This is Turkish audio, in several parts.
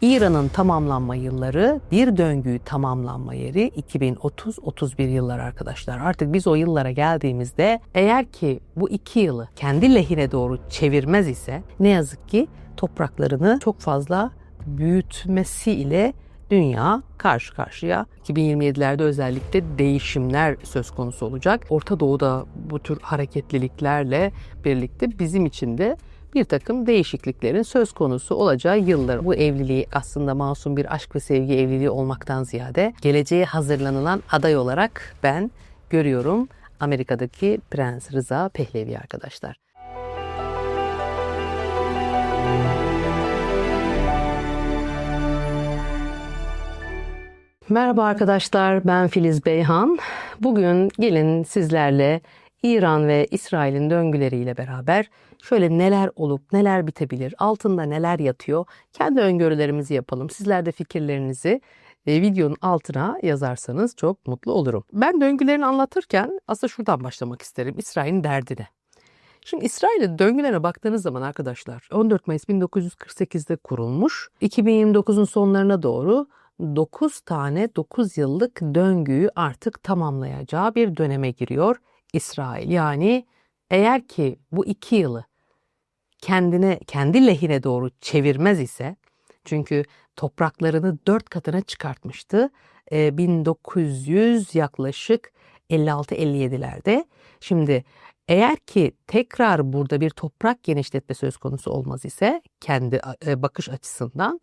İran'ın tamamlanma yılları, bir döngüyü tamamlanma yeri 2030-31 yıllar arkadaşlar. Artık biz o yıllara geldiğimizde eğer ki bu iki yılı kendi lehine doğru çevirmez ise ne yazık ki topraklarını çok fazla büyütmesiyle dünya karşı karşıya 2027'lerde özellikle değişimler söz konusu olacak. Orta Doğu'da bu tür hareketliliklerle birlikte bizim için de bir takım değişikliklerin söz konusu olacağı yıllar. Bu evliliği aslında masum bir aşk ve sevgi evliliği olmaktan ziyade geleceğe hazırlanılan aday olarak ben görüyorum Amerika'daki Prens Rıza Pehlevi arkadaşlar. Merhaba arkadaşlar, ben Filiz Beyhan. Bugün gelin sizlerle İran ve İsrail'in döngüleriyle beraber şöyle neler olup neler bitebilir, altında neler yatıyor, kendi öngörülerimizi yapalım. Sizler de fikirlerinizi e, videonun altına yazarsanız çok mutlu olurum. Ben döngülerini anlatırken aslında şuradan başlamak isterim, İsrail'in derdine. Şimdi İsrail'in döngülerine baktığınız zaman arkadaşlar 14 Mayıs 1948'de kurulmuş. 2029'un sonlarına doğru 9 tane 9 yıllık döngüyü artık tamamlayacağı bir döneme giriyor İsrail. Yani eğer ki bu iki yılı kendine kendi lehine doğru çevirmez ise çünkü topraklarını dört katına çıkartmıştı. E, 1900 yaklaşık 56-57'lerde. Şimdi eğer ki tekrar burada bir toprak genişletme söz konusu olmaz ise kendi bakış açısından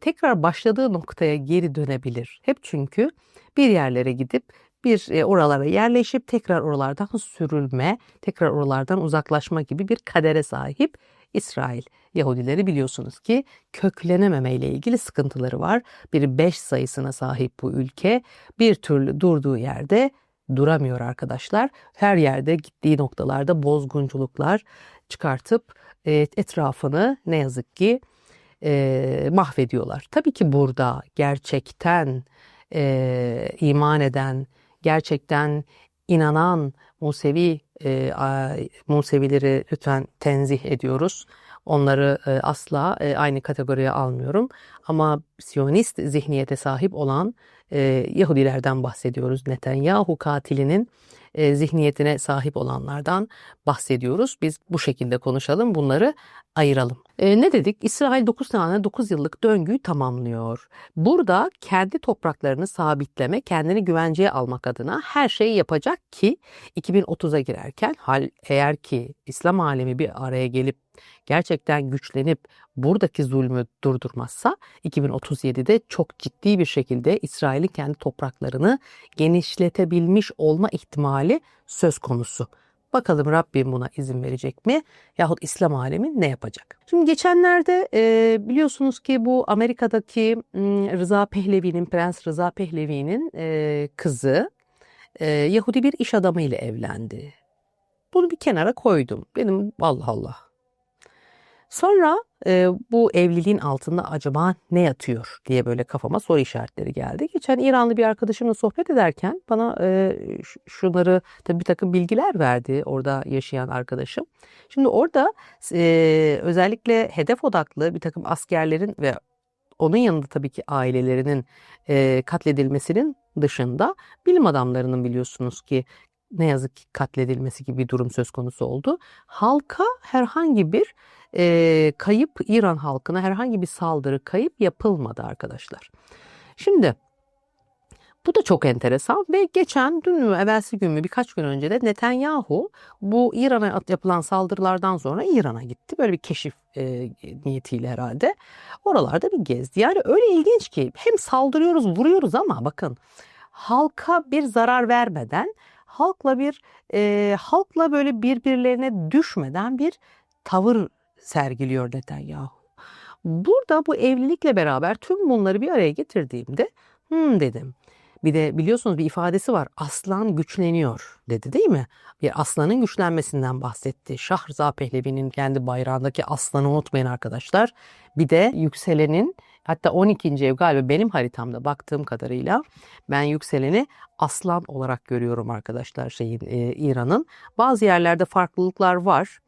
tekrar başladığı noktaya geri dönebilir. Hep çünkü bir yerlere gidip bir e, oralara yerleşip tekrar oralardan sürülme, tekrar oralardan uzaklaşma gibi bir kadere sahip İsrail. Yahudileri biliyorsunuz ki köklenememe ile ilgili sıkıntıları var. Bir beş sayısına sahip bu ülke bir türlü durduğu yerde duramıyor arkadaşlar. Her yerde gittiği noktalarda bozgunculuklar çıkartıp e, etrafını ne yazık ki e, mahvediyorlar. Tabii ki burada gerçekten iman eden, gerçekten inanan Musevi e, Musevileri lütfen tenzih ediyoruz. Onları e, asla e, aynı kategoriye almıyorum. Ama Siyonist zihniyete sahip olan e, Yahudilerden bahsediyoruz. Netanyahu katilinin e, zihniyetine sahip olanlardan bahsediyoruz. Biz bu şekilde konuşalım, bunları ayıralım. E, ne dedik? İsrail 9 tane 9 yıllık döngüyü tamamlıyor. Burada kendi topraklarını sabitleme, kendini güvenceye almak adına her şeyi yapacak ki 2030'a girerken hal eğer ki İslam alemi bir araya gelip gerçekten güçlenip buradaki zulmü durdurmazsa 2037'de çok ciddi bir şekilde İsrail'in kendi topraklarını genişletebilmiş olma ihtimali söz konusu. Bakalım Rabbim buna izin verecek mi? Yahut İslam alemi ne yapacak? Şimdi geçenlerde e, biliyorsunuz ki bu Amerika'daki Rıza Pehlevi'nin, Prens Rıza Pehlevi'nin e, kızı e, Yahudi bir iş adamı ile evlendi. Bunu bir kenara koydum. Benim Allah Allah Sonra e, bu evliliğin altında acaba ne yatıyor diye böyle kafama soru işaretleri geldi. Geçen İranlı bir arkadaşımla sohbet ederken bana e, şunları tabii bir takım bilgiler verdi orada yaşayan arkadaşım. Şimdi orada e, özellikle hedef odaklı bir takım askerlerin ve onun yanında tabii ki ailelerinin e, katledilmesinin dışında bilim adamlarının biliyorsunuz ki ne yazık ki katledilmesi gibi bir durum söz konusu oldu. Halka herhangi bir e, kayıp İran halkına herhangi bir saldırı kayıp yapılmadı arkadaşlar. Şimdi bu da çok enteresan ve geçen dün mü evvelsi gün mü birkaç gün önce de Netanyahu bu İran'a yapılan saldırılardan sonra İran'a gitti. Böyle bir keşif e, niyetiyle herhalde. Oralarda bir gezdi. Yani öyle ilginç ki hem saldırıyoruz vuruyoruz ama bakın halka bir zarar vermeden halkla bir e, halkla böyle birbirlerine düşmeden bir tavır sergiliyor Netanyahu. Burada bu evlilikle beraber tüm bunları bir araya getirdiğimde hmm dedim. Bir de biliyorsunuz bir ifadesi var. Aslan güçleniyor dedi değil mi? Bir aslanın güçlenmesinden bahsetti. Şah Rıza Pehlevi'nin kendi bayrağındaki aslanı unutmayın arkadaşlar. Bir de yükselenin hatta 12. ev galiba benim haritamda baktığım kadarıyla ben yükseleni aslan olarak görüyorum arkadaşlar şeyin e, İran'ın. Bazı yerlerde farklılıklar var.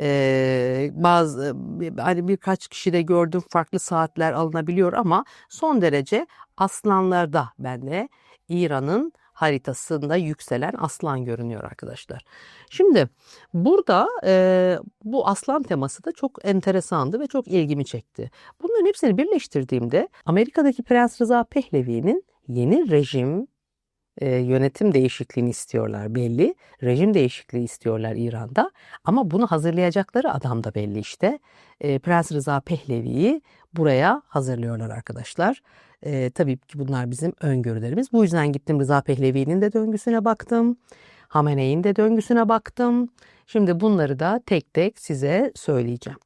Ee, bazı hani birkaç kişi de gördüm farklı saatler alınabiliyor ama son derece aslanlarda bende İran'ın haritasında yükselen aslan görünüyor arkadaşlar. Şimdi burada e, bu aslan teması da çok enteresandı ve çok ilgimi çekti. Bunların hepsini birleştirdiğimde Amerika'daki Prens Rıza Pehlevi'nin yeni rejim e, yönetim değişikliğini istiyorlar belli. Rejim değişikliği istiyorlar İran'da. Ama bunu hazırlayacakları adam da belli işte. E, Prens Rıza Pehlevi'yi buraya hazırlıyorlar arkadaşlar. E, tabii ki bunlar bizim öngörülerimiz. Bu yüzden gittim Rıza Pehlevi'nin de döngüsüne baktım. Hamene'in de döngüsüne baktım. Şimdi bunları da tek tek size söyleyeceğim.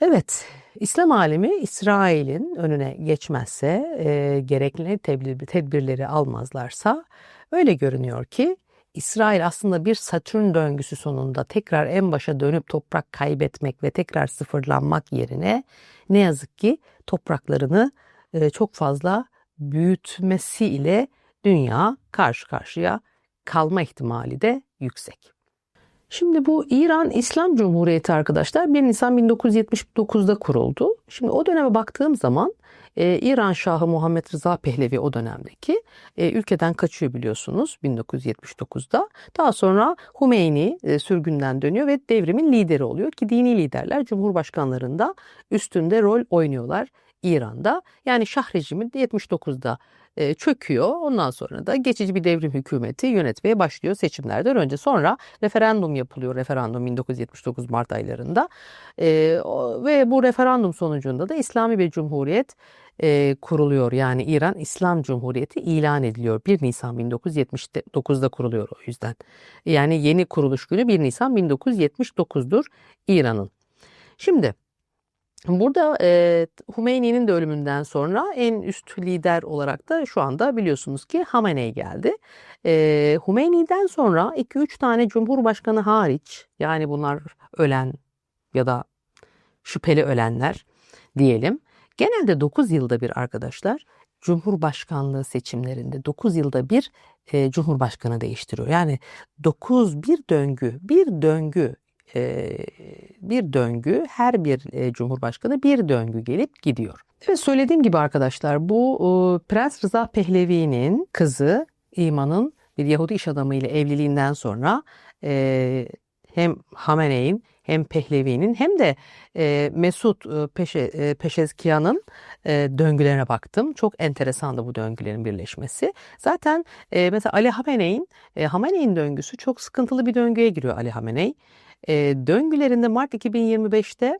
Evet, İslam alemi İsrail'in önüne geçmezse, e, gerekli tedbir, tedbirleri almazlarsa öyle görünüyor ki İsrail aslında bir Satürn döngüsü sonunda tekrar en başa dönüp toprak kaybetmek ve tekrar sıfırlanmak yerine ne yazık ki topraklarını e, çok fazla büyütmesiyle dünya karşı karşıya kalma ihtimali de yüksek. Şimdi bu İran İslam Cumhuriyeti arkadaşlar 1 Nisan 1979'da kuruldu. Şimdi o döneme baktığım zaman e, İran Şahı Muhammed Rıza Pehlevi o dönemdeki e, ülkeden kaçıyor biliyorsunuz 1979'da. Daha sonra Hümeyni e, sürgünden dönüyor ve devrimin lideri oluyor ki dini liderler cumhurbaşkanlarında üstünde rol oynuyorlar İran'da. Yani Şah rejimi 79'da çöküyor. Ondan sonra da geçici bir devrim hükümeti yönetmeye başlıyor seçimlerden önce. Sonra referandum yapılıyor. Referandum 1979 Mart aylarında. Ve bu referandum sonucunda da İslami bir cumhuriyet kuruluyor. Yani İran İslam Cumhuriyeti ilan ediliyor. 1 Nisan 1979'da kuruluyor o yüzden. Yani yeni kuruluş günü 1 Nisan 1979'dur İran'ın. Şimdi Burada e, Hümeyni'nin de ölümünden sonra en üst lider olarak da şu anda biliyorsunuz ki Hamenei geldi. E, Hümeyni'den sonra 2-3 tane cumhurbaşkanı hariç yani bunlar ölen ya da şüpheli ölenler diyelim. Genelde 9 yılda bir arkadaşlar Cumhurbaşkanlığı seçimlerinde 9 yılda bir e, Cumhurbaşkanı değiştiriyor. Yani 9 bir döngü, bir döngü bir döngü her bir cumhurbaşkanı bir döngü gelip gidiyor. Evet söylediğim gibi arkadaşlar bu Prens Rıza Pehlevi'nin kızı İman'ın bir Yahudi iş adamı ile evliliğinden sonra hem Hamene'in hem Pehlevi'nin hem de e, Mesut e, Peşe, e, Peşezkiyan'ın e, döngülerine baktım. Çok enteresandı bu döngülerin birleşmesi. Zaten e, mesela Ali Hamene'in e, Hamene'in döngüsü çok sıkıntılı bir döngüye giriyor Ali Hamenei. E, döngülerinde Mart 2025'te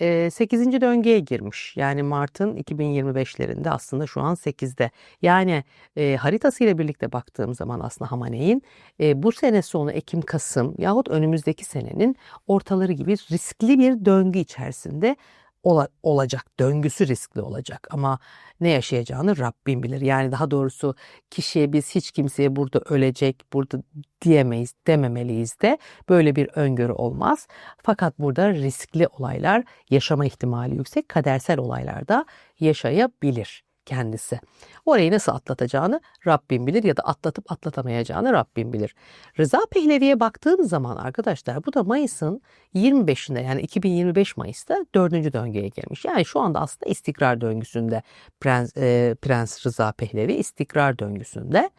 e, 8. döngüye girmiş. Yani Mart'ın 2025'lerinde aslında şu an 8'de. Yani e, haritasıyla birlikte baktığım zaman aslında Hamaney'in e, bu sene sonu Ekim-Kasım yahut önümüzdeki senenin ortaları gibi riskli bir döngü içerisinde ola, olacak. Döngüsü riskli olacak ama ne yaşayacağını Rabbim bilir. Yani daha doğrusu kişiye biz hiç kimseye burada ölecek, burada diyemeyiz, dememeliyiz de böyle bir öngörü olmaz. Fakat burada riskli olaylar yaşama ihtimali yüksek, kadersel olaylar da yaşayabilir kendisi. Orayı nasıl atlatacağını Rabbim bilir ya da atlatıp atlatamayacağını Rabbim bilir. Rıza Pehlevi'ye baktığım zaman arkadaşlar bu da Mayıs'ın 25'inde yani 2025 Mayıs'ta dördüncü döngüye gelmiş. Yani şu anda aslında istikrar döngüsünde Prens, e, Prens Rıza Pehlevi istikrar döngüsünde.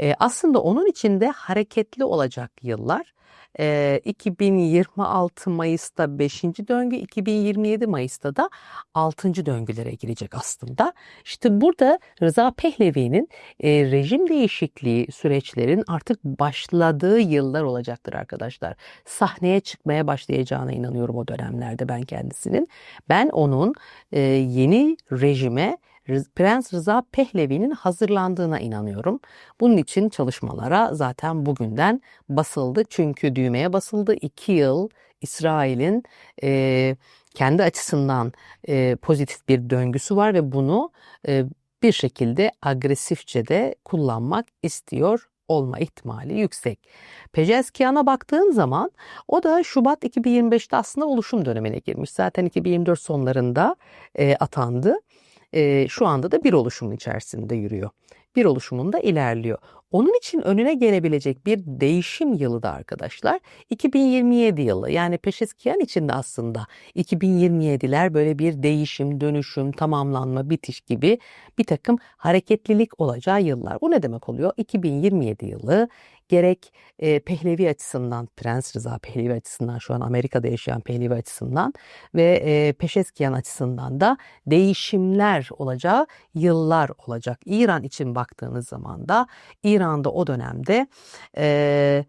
E, aslında onun içinde hareketli olacak yıllar. E, 2026 Mayıs'ta 5. döngü, 2027 Mayıs'ta da 6. döngülere girecek aslında. İşte burada Rıza Pehlevi'nin e, rejim değişikliği süreçlerin artık başladığı yıllar olacaktır arkadaşlar. Sahneye çıkmaya başlayacağına inanıyorum o dönemlerde ben kendisinin. Ben onun e, yeni rejime Prens Rıza Pehlevi'nin hazırlandığına inanıyorum. Bunun için çalışmalara zaten bugünden basıldı. Çünkü düğmeye basıldı. İki yıl İsrail'in e, kendi açısından e, pozitif bir döngüsü var ve bunu e, bir şekilde agresifçe de kullanmak istiyor olma ihtimali yüksek. Pejeskiyan'a baktığın zaman o da Şubat 2025'te aslında oluşum dönemine girmiş. Zaten 2024 sonlarında e, atandı e, şu anda da bir oluşumun içerisinde yürüyor. bir oluşumunda ilerliyor. Onun için önüne gelebilecek bir değişim yılı da arkadaşlar 2027 yılı. Yani Peşeskiyan için de aslında 2027'ler böyle bir değişim, dönüşüm, tamamlanma, bitiş gibi bir takım hareketlilik olacağı yıllar. Bu ne demek oluyor? 2027 yılı gerek e, Pehlevi açısından, Prens Rıza Pehlevi açısından, şu an Amerika'da yaşayan Pehlevi açısından ve e, Peşeskiyan açısından da değişimler olacağı yıllar olacak. İran için baktığınız zaman da İran'da o dönemde e,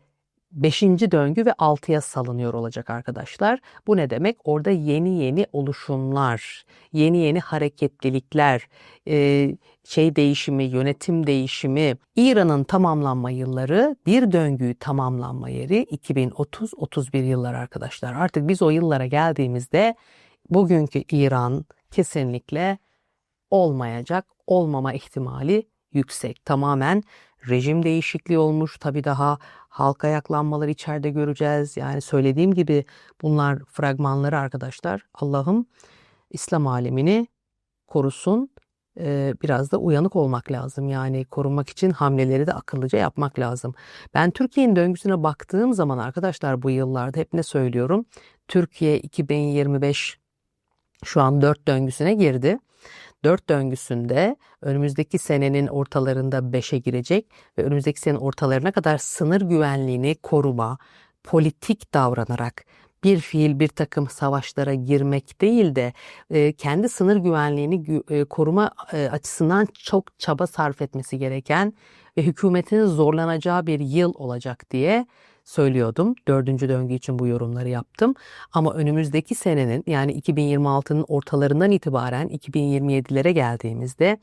Beşinci döngü ve altıya salınıyor olacak arkadaşlar. Bu ne demek? Orada yeni yeni oluşumlar, yeni yeni hareketlilikler, e, şey değişimi, yönetim değişimi, İran'ın tamamlanma yılları, bir döngüyü tamamlanma yeri 2030-31 yıllar arkadaşlar. Artık biz o yıllara geldiğimizde bugünkü İran kesinlikle olmayacak, olmama ihtimali yüksek. Tamamen rejim değişikliği olmuş. Tabi daha halk ayaklanmaları içeride göreceğiz. Yani söylediğim gibi bunlar fragmanları arkadaşlar. Allah'ım İslam alemini korusun. Ee, biraz da uyanık olmak lazım. Yani korunmak için hamleleri de akıllıca yapmak lazım. Ben Türkiye'nin döngüsüne baktığım zaman arkadaşlar bu yıllarda hep ne söylüyorum? Türkiye 2025 şu an dört döngüsüne girdi. Dört döngüsünde önümüzdeki senenin ortalarında 5'e girecek ve önümüzdeki senenin ortalarına kadar sınır güvenliğini koruma, politik davranarak bir fiil bir takım savaşlara girmek değil de e, kendi sınır güvenliğini e, koruma e, açısından çok çaba sarf etmesi gereken ve hükümetin zorlanacağı bir yıl olacak diye söylüyordum. Dördüncü döngü için bu yorumları yaptım. Ama önümüzdeki senenin yani 2026'nın ortalarından itibaren 2027'lere geldiğimizde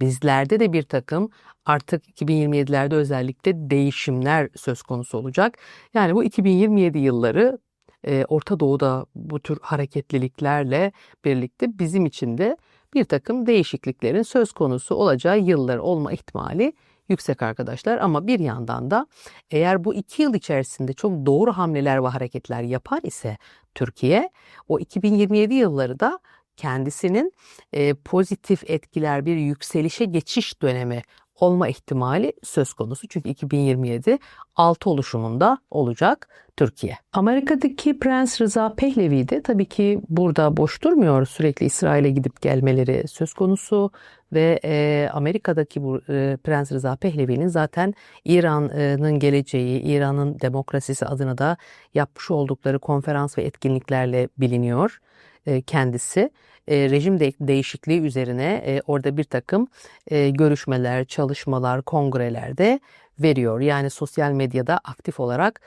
bizlerde de bir takım artık 2027'lerde özellikle değişimler söz konusu olacak. Yani bu 2027 yılları e, Orta Doğu'da bu tür hareketliliklerle birlikte bizim için de bir takım değişikliklerin söz konusu olacağı yıllar olma ihtimali yüksek arkadaşlar. Ama bir yandan da eğer bu iki yıl içerisinde çok doğru hamleler ve hareketler yapar ise Türkiye o 2027 yılları da kendisinin e, pozitif etkiler bir yükselişe geçiş dönemi olma ihtimali söz konusu. Çünkü 2027 altı oluşumunda olacak Türkiye. Amerika'daki Prens Rıza Pehlevi de tabii ki burada boş durmuyor. Sürekli İsrail'e gidip gelmeleri söz konusu ve e, Amerika'daki bu e, Prens Rıza Pehlevi'nin zaten İran'ın geleceği, İran'ın demokrasisi adına da yapmış oldukları konferans ve etkinliklerle biliniyor e, kendisi. E, rejim de, değişikliği üzerine e, orada bir takım e, görüşmeler, çalışmalar, kongrelerde veriyor. Yani sosyal medyada aktif olarak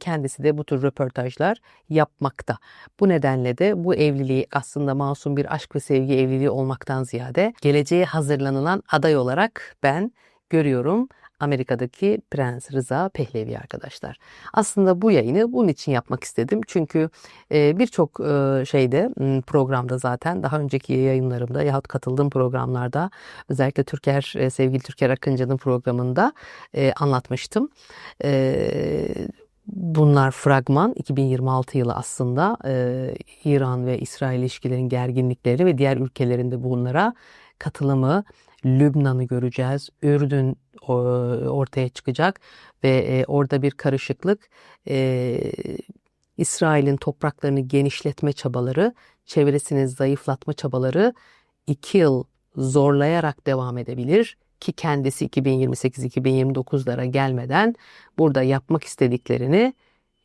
kendisi de bu tür röportajlar yapmakta. Bu nedenle de bu evliliği aslında masum bir aşk ve sevgi evliliği olmaktan ziyade geleceğe hazırlanılan aday olarak ben görüyorum. Amerika'daki Prens Rıza Pehlevi arkadaşlar. Aslında bu yayını bunun için yapmak istedim. Çünkü e, birçok e, şeyde programda zaten daha önceki yayınlarımda yahut katıldığım programlarda özellikle Türker e, sevgili Türker Akıncı'nın programında anlatmıştım. Bunlar fragman 2026 yılı aslında İran ve İsrail ilişkilerin gerginlikleri ve diğer ülkelerinde bunlara katılımı Lübnan'ı göreceğiz. Ürdün ortaya çıkacak ve e, orada bir karışıklık e, İsrail'in topraklarını genişletme çabaları, çevresini zayıflatma çabaları iki yıl zorlayarak devam edebilir ki kendisi 2028-2029'lara gelmeden burada yapmak istediklerini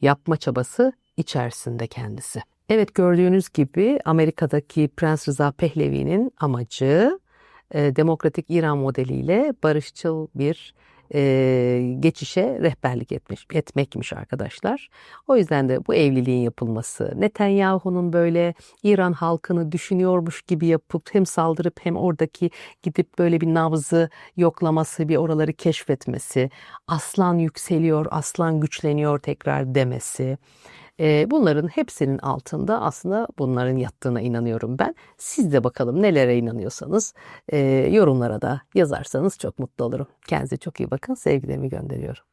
yapma çabası içerisinde kendisi. Evet gördüğünüz gibi Amerika'daki Prens Rıza Pehlevi'nin amacı e, demokratik İran modeliyle barışçıl bir e, geçişe rehberlik etmiş, etmekmiş arkadaşlar. O yüzden de bu evliliğin yapılması, Netanyahu'nun böyle İran halkını düşünüyormuş gibi yapıp hem saldırıp hem oradaki gidip böyle bir nabzı yoklaması, bir oraları keşfetmesi, aslan yükseliyor, aslan güçleniyor tekrar demesi, Bunların hepsinin altında aslında bunların yattığına inanıyorum ben. Siz de bakalım nelere inanıyorsanız yorumlara da yazarsanız çok mutlu olurum. Kendinize çok iyi bakın. Sevgilerimi gönderiyorum.